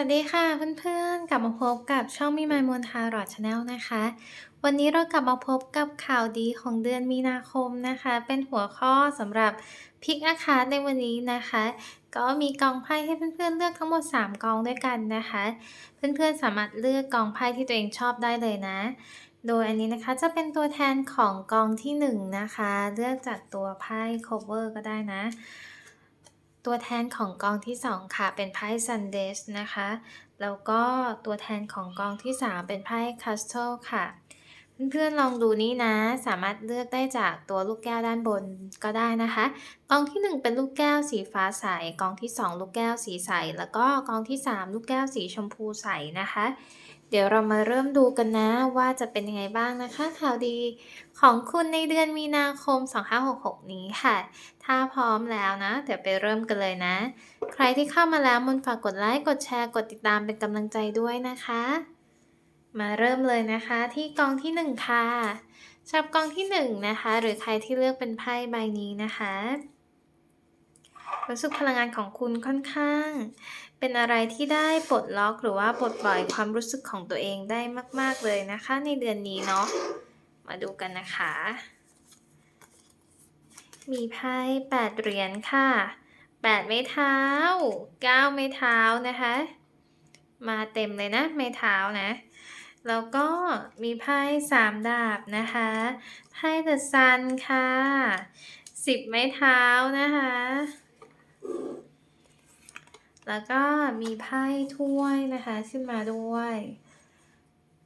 วัสดีค่ะเพื่อนๆ กลับมาพบกับช่องมีมายมนทารอดชาแนลนะคะ วันนี้เรากลับมาพบกับข่าวดีของเดือนมีนาคมนะคะ เป็นหัวข้อสำหรับพิกอาคาในวันนี้นะคะ ก็มีกองไพ่ให้เพื่อนๆ เลือกทั้งหมด 3 กองด้วยกันนะคะ เพื่อนๆ สามารถเลือกกองไพ่ที่ตัวเองชอบได้เลยนะ โดยอันนี้นะคะจะเป็นตัวแทนของกองที่ 1 นะคะ เลือกจากตัวไพ่ cover ก็ได้นะ ตัวแทนของกองที่ 2 ค่ะ เป็นไพ่ s u n d a y นะคะ แล้วก็ตัวแทนของกองที่ 3 เป็นไพ่ Castle ค่ะ เพื่อนๆลองดูนี่นะ สามารถเลือกได้จากตัวลูกแก้วด้านบนก็ได้นะคะ กองที่ 1 เป็นลูกแก้วสีฟ้าใส กองที่ 2 ลูกแก้วสีใส แล้วก็กองที่ 3 ลูกแก้วสีชมพูใสนะคะ เดี๋ยวเรามาเริ่มดูกันนะว่าจะเป็นยังไงบ้างนะคะ ข่าวดีของคุณในเดือนมีนาคม 2566 นี้ค่ะ ถ้าพร้อมแล้วนะ เดี๋ยวไปเริ่มกันเลยนะ ใครที่เข้ามาแล้วมนฝากกดไลค์กดแชร์กดติดตามเป็นกำลังใจด้วยนะคะ มาเริ่มเลยนะคะที่กองที่ 1 ค่ะสำหรับกองที่ 1 นะคะ หรือใครที่เลือกเป็นไพ่ใบนี้นะคะรู้สึกพลังงานของคุณค่อนข้าง เป็นอะไรที่ได้ปลดล็อกหรือว่าปลดปล่อยความรู้สึกของตัวเองได้มาก ๆ เลยนะคะ ในเดือนนี้เนาะ มาดูกันนะคะ มีไพ่แปดเหรียญค่ะแปดไม้เท้าเก้าไม้เท้านะคะ มาเต็มเลยนะไม้เท้านะ แล้วก็มีไพ่สามดาบนะคะไพ่เดอะซันค่ะสิบไม้เท้านะคะ แล้วก็มีไพ่ถ้วยนะคะ ขึ้นมาด้วย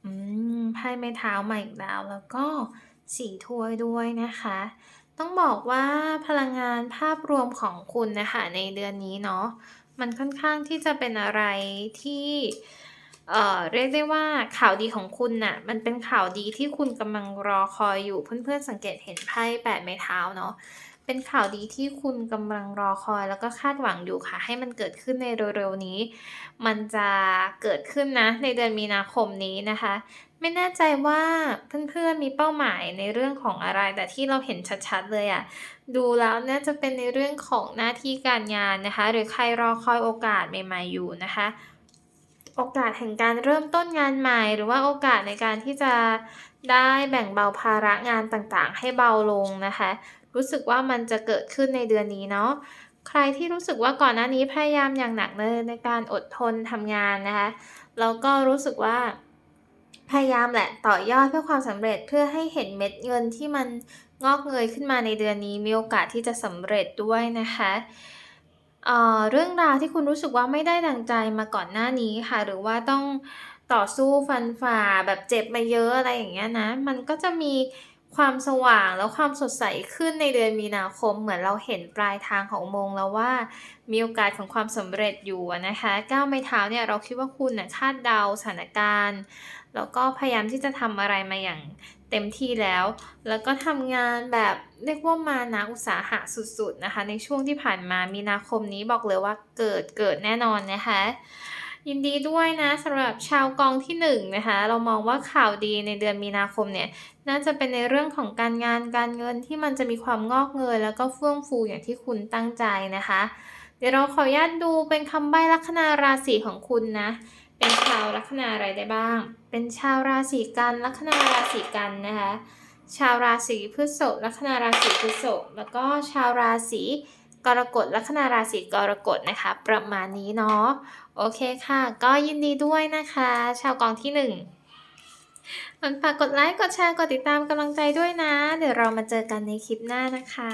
อืมไพ่ไม้เท้ามาอีกแล้วแล้วก็สีถ้วยด้วยนะคะ ต้องบอกว่าพลังงานภาพรวมของคุณนะคะในเดือนนี้เนาะมันค่อนข้างที่จะเป็นอะไรที่เอ่อเรียกได้ว่าข่าวดีของคุณน่ะมันเป็นข่าวดีที่คุณกำลังรอคอยอยู่เพื่อนๆสังเกตเห็นไพ่แปดไม้เท้าเนาะ เป็นข่าวดีที่คุณกำลังรอคอยแล้วก็คาดหวังอยู่ค่ะ ให้มันเกิดขึ้นในเร็วๆนี้ มันจะเกิดขึ้นนะ ในเดือนมีนาคมนี้นะคะ ไม่แน่ใจว่าเพื่อนๆมีเป้าหมายในเรื่องของอะไร แต่ที่เราเห็นชัดๆเลยอะดูแล้วน่าจะเป็นในเรื่องของหน้าที่การงานนะคะ หรือใครรอคอยโอกาสใหม่ๆอยู่นะคะโอกาสแห่งการเริ่มต้นงานใหม่ หรือว่าโอกาสในการที่จะได้แบ่งเบาภาระงานต่างๆ ให้เบาลงนะคะ รู้สึกว่ามันจะเกิดขึ้นในเดือนนี้เนาะใครที่รู้สึกว่าก่อนหน้านี้พยายามอย่างหนักเลยในการอดทนทำงานนะคะแล้วก็รู้สึกว่าพยายามแหละต่อยอดเพื่อความสำเร็จเพื่อให้เห็นเม็ดเงินที่มันงอกเงยขึ้นมาในเดือนนี้มีโอกาสที่จะสำเร็จด้วยนะคะเเรื่องราวที่คุณรู้สึกว่าไม่ได้ดังใจมาก่อนหน้านี้ค่ะ หรือว่าต้องต่อสู้ฟันฝ่าแบบเจ็บมาเยอะอะไรอย่างเงี้ยนะ มันก็จะมี ความสว่างแล้วความสดใสขึ้นในเดือนมีนาคม เหมือนเราเห็นปลายทางของอุโมงค์แล้วว่ามีโอกาสของความสำเร็จอยู่นะคะก้าวไม้เท้าเนี่ยเราคิดว่าคุณน่ะคาดเดาสถานการณ์ แล้วก็พยายามที่จะทำอะไรมาอย่างเต็มที่แล้ว แล้วก็ทำงานแบบเรียกว่ามานะอุตสาหะสุดๆนะคะ ในช่วงที่ผ่านมามีนาคมนี้บอกเลยว่าเกิดเกิดแน่นอนนะคะ ยินดีด้วยนะสำหรับชาวกองที่1นงนะคะ เรามองว่าข่าวดีในเดือนมีนาคมเนี่ยน่าจะเป็นในเรื่องของการงานการเงินที่มันจะมีความงอกเงยแล้วก็เฟื่องฟูอย่างที่คุณตั้งใจนะคะ เดี๋ยวเราขออนุญาตดูเป็นคำใบ้ลัคนาราศีของคุณนะ เป็นชาวลัคนาอะไรได้บ้าง เป็นชาวราศีกันลัคนาราศีกันนะคะ ชาวราศีพฤษภลัคนาราศีพฤษภแล้วก็ชาวราศี กรกฎลัคนาราศีกรกฎนะคะ ประมาณนี้เนาะโอเคค่ะ ก็ยินดีด้วยนะคะ ชาวกองที่หนึ่งมันฝากกดไลค์กดแชร์กดติดตามกำลังใจด้วยนะ เดี๋ยวเรามาเจอกันในคลิปหน้านะคะ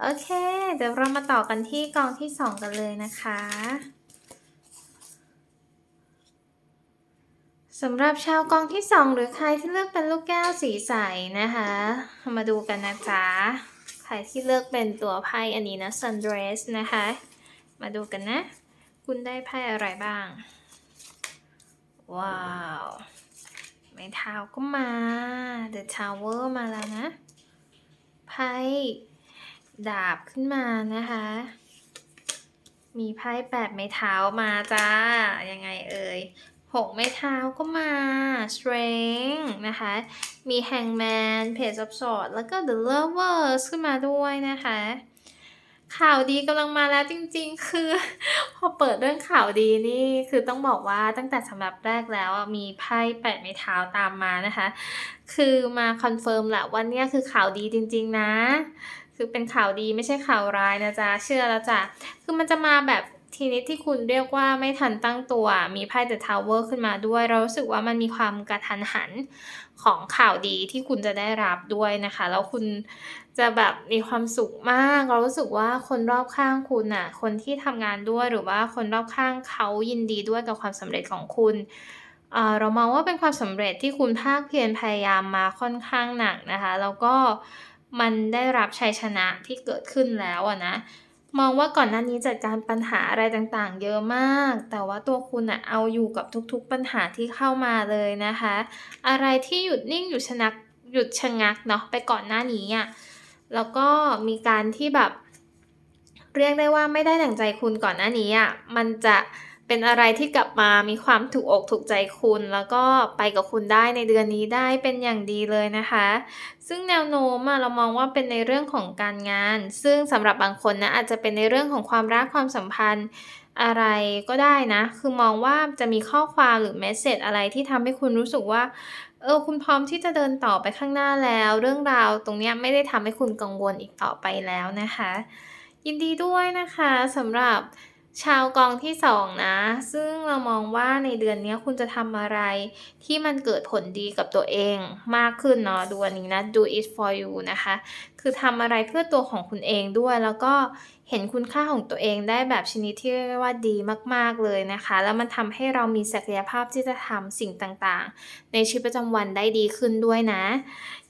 โอเค เดี๋ยวเรามาต่อกันที่กองที่สองกันเลยนะคะสำหรับชาวกองที่สองหรือใครที่เลือกเป็นลูกแก้วสีใสนะคะ มาดูกันนะจ๊ะ ครที่เลือกเป็นตัวไพ่อันนี้นะ Sundress นะคะ มาดูกันนะ คุณได้ไพ่อะไรบ้าง ว้าว ไม้เท้าก็มา The Tower มาแล้วนะ ไพ่ดาบขึ้นมานะคะ มีไพ่แปดไม้เท้ามาจ้า ยังไงเอ่ย หกไม้เท้าก็มา Strength นะคะ มี Hangman Page of Swords แล้วก็ The Lovers ขึ้นมาด้วยนะคะ ข่าวดีกำลังมาแล้วจริงๆ คือ พอเปิดเรื่องข่าวดีนี่คือต้องบอกว่าตั้งแต่สำรับแรกแล้วมีไพ่แปดไม้เท้าตามมานะคะ คือมาคอนเฟิร์มแหละว่านี่คือข่าวดีจริงๆนะ คือเป็นข่าวดีไม่ใช่ข่าวร้ายนะจ๊ะ เชื่อแล้วจ้ะ คือมันจะมาแบบ ทีนิดที่คุณเรียกว่าไม่ทันตั้งตัวมีไพ่ The Tower ขึ้นมาด้วย เรารู้สึกว่ามันมีความกระทันหันของข่าวดีที่คุณจะได้รับด้วยนะคะ แล้วคุณจะแบบมีความสุขมาก เรารู้สึกว่าคนรอบข้างคุณน่ะ คนที่ทำงานด้วยหรือว่าคนรอบข้างเขายินดีด้วยกับความสำเร็จของคุณเรามองว่าเป็นความสำเร็จที่คุณภาคเพียรพยายามมาค่อนข้างหนักนะคะ แล้วก็มันได้รับชัยชนะที่เกิดขึ้นแล้วอะนะ มองว่าก่อนหน้านี้จัดการปัญหาอะไรต่างๆ เยอะมาก แต่ว่าตัวคุณอะเอาอยู่กับทุกๆปัญหาที่เข้ามาเลยนะคะ อะไรที่หยุดนิ่งหยุดชะงักหยุดชะงักเนาะไปก่อนหน้านี้อะแล้วก็มีการที่แบบ เรียกได้ว่าไม่ได้ดั่งใจคุณก่อนหน้านี้อะมันจะ เป็นอะไรที่กลับมามีความถูกอกถูกใจคุณ แล้วก็ไปกับคุณได้ในเดือนนี้ได้เป็นอย่างดีเลยนะคะ ซึ่งแนวโน้มอะเรามองว่าเป็นในเรื่องของการงาน ซึ่งสำหรับบางคนนะอาจจะเป็นในเรื่องของความรักความสัมพันธ์อะไรก็ได้นะ คือมองว่าจะมีข้อความหรือเมสเซจอะไรที่ทำให้คุณรู้สึกว่า เออ คุณพร้อมที่จะเดินต่อไปข้างหน้าแล้ว เรื่องราวตรงนี้ไม่ได้ทำให้คุณกังวลอีกต่อไปแล้วนะคะ ยินดีด้วยนะคะสำหรับ ชาวกองที่2นะ ซึ่งเรามองว่าในเดือนนี้คุณจะทำอะไรที่มันเกิดผลดีกับตัวเองมากขึ้นเนาะดูอันนี้นะ Do it for you นะคะ คือทำอะไรเพื่อตัวของคุณเองด้วย แล้วก็เห็นคุณค่าของตัวเองได้แบบชนิดที่เรียกว่าดีมากๆเลยนะคะ แล้วมันทำให้เรามีศักยภาพที่จะทำสิ่งต่างๆ ในชีวิตประจำวันได้ดีขึ้นด้วยนะ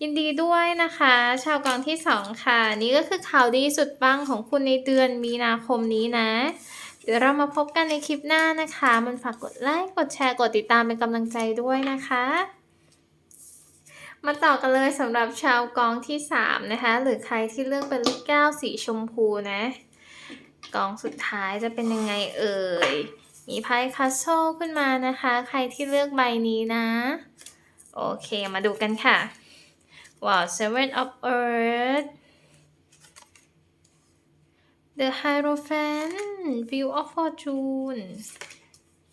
ยินดีด้วยนะคะ ชาวกองที่2ค่ะ นี่ก็คือข่าวดีสุดปังของคุณในเดือนมีนาคมนี้นะ เดี๋ยวเรามาพบกันในคลิปหน้านะคะ มันฝากกดไลค์ กดแชร์ กดติดตามเป็นกำลังใจด้วยนะคะ มาต่อกันเลยสำหรับชาวกองที่ 3 นะคะ หรือใครที่เลือกเป็นเลข9สีชมพูนะ กองสุดท้ายจะเป็นยังไงเอ่ย มีไพ่ Castle ขึ้นมานะคะ ใครที่เลือกใบนี้นะ โอเค มาดูกันค่ะว้าว Seven of Earth The Hierophant Wheel of Fortune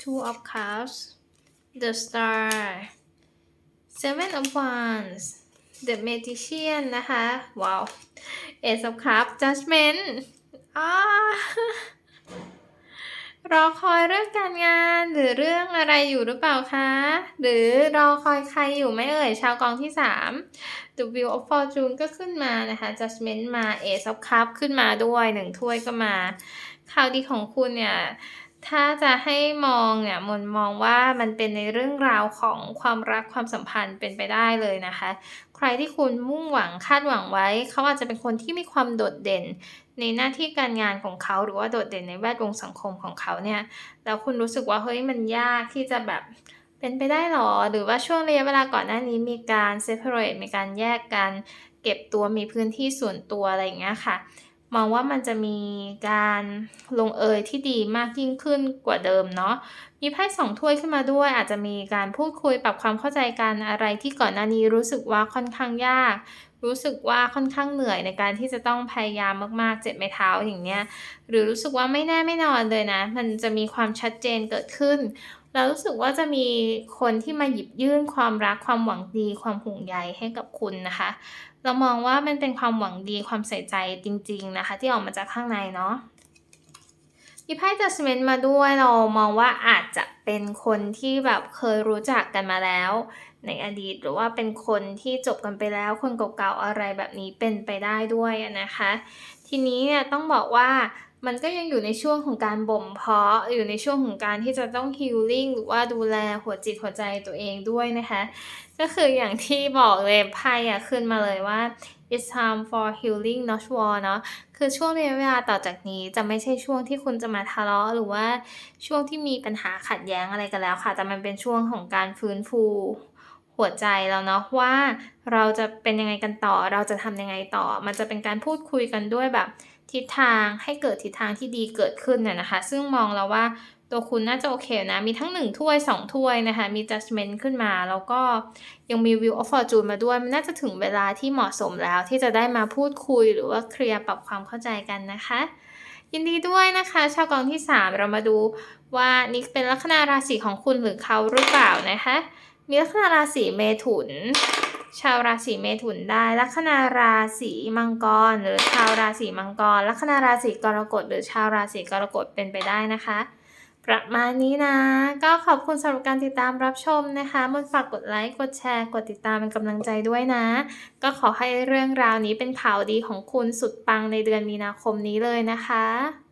Two of Cups The Star Seven of Wands The Magician นะคะ ว้าว Ace of Cups Judgment อ้า รอคอยเรื่องการงานหรือเรื่องอะไรอยู่หรือเปล่าคะ หรือรอคอยใครอยู่ไหมเอ่ย ชาวกองที่ 3 The Wheel of Fortune ก็ขึ้นมานะคะ Judgment มา Ace of Cups ขึ้นมาด้วยหนึ่งถ้วยก็มาข่าวดีของคุณเนี่ยถ้าจะให้มองเนี่ยมนมองว่ามันเป็นในเรื่องราวของความรักความสัมพันธ์เป็นไปได้เลยนะคะ ใครที่คุณมุ่งหวังคาดหวังไว้ เขาอาจจะเป็นคนที่มีความโดดเด่น ในหน้าที่การงานของเขาหรือว่าโดดเด่นในแวดวงสังคมของเขาเนี่ยแล้วคุณรู้สึกว่าเฮ้ยมันยากที่จะแบบเป็นไปได้หรอ หรือว่าช่วงระยะเวลาก่อนหน้านี้มีการ separate มีการแยกกัน เก็บตัวมีพื้นที่ส่วนตัวอะไรอย่างเงี้ยค่ะ มองว่ามันจะมีการลงเอยที่ดีมากยิ่งขึ้นกว่าเดิมเนาะ มีไพ่2ถ้วยขึ้นมาด้วย อาจจะมีการพูดคุยปรับความเข้าใจกันอะไรที่ก่อนหน้านี้รู้สึกว่าค่อนข้างยาก รู้สึกว่าค่อนข้างเหนื่อยในการที่จะต้องพยายามมากๆ เจ็บไม้เท้าอย่างเงี้ย หรือรู้สึกว่าไม่แน่ไม่นอนเลยนะ มันจะมีความชัดเจนเกิดขึ้นแล้วรู้สึกว่าจะมีคนที่มาหยิบยื่นความรักความหวังดี ความห่วงใยให้กับคุณนะคะ เรามองว่ามันเป็นความหวังดีความใส่ใจจริง ๆนะคะ ที่ออกมาจากข้างในเนาะมีไพ่ Judgment มาด้วยเรามองว่าอาจจะ เป็นคนที่แบบเคยรู้จักกันมาแล้ว ในอดีตหรือว่าเป็นคนที่จบกันไปแล้ว คนเก่าๆอะไรแบบนี้เป็นไปได้ด้วยนะคะ ทีนี้เนี่ยต้องบอกว่า มันก็ยังอยู่ในช่วงของการบ่มเพาะอยู่ในช่วงของการที่จะต้อง healing หรือว่าดูแลหัวจิตหัวใจตัวเองด้วยนะคะ ก็คืออย่างที่บอกเลยไพ่อะขึ้นมาเลยว่า it's time for healing not war เนาะคือช่วงระยะเวลาต่อจากนี้จะไม่ใช่ช่วงที่คุณจะมาทะเลาะหรือว่าช่วงที่มีปัญหาขัดแย้งอะไรกันแล้วค่ะ แต่มันเป็นช่วงของการฟื้นฟูหัวใจแล้วเนาะว่าเราจะเป็นยังไงกันต่อ เราจะทำยังไงต่อ มันจะเป็นการพูดคุยกันด้วยแบบ ทิศทางให้เกิดทิศทางที่ดีเกิดขึ้นน่ะนะคะ ซึ่งมองแล้วว่าตัวคุณน่าจะโอเคนะ มีทั้ง 1 ถ้วย 2 ถ้วยนะคะ มี Judgment ขึ้นมา แล้วก็ยังมี Wheel of Fortune มาด้วย มันน่าจะถึงเวลาที่เหมาะสมแล้วที่จะได้มาพูดคุยหรือว่าเคลียร์ปรับความเข้าใจกันนะคะ ยินดีด้วยนะคะ ชาวกองที่ 3 เรามาดูว่านี่เป็นลัคนาราศีของคุณหรือเขาหรือเปล่านะคะ มีลัคนาราศีเมถุน ชาวราศีเมถุนได้ลัคนาราศีมังกร หรือชาวราศีมังกรลัคนาราศีกรกฎหรือชาวราศีกรกฎเป็นไปได้นะคะ ประมาณนี้นะ ก็ขอบคุณสำหรับการติดตามรับชมนะคะมนฝากกดไลค์กดแชร์ กดติดตามเป็นกำลังใจด้วยนะ ก็ขอให้เรื่องราวนี้เป็นข่าวดีของคุณสุดปังในเดือนมีนาคมนี้เลยนะคะ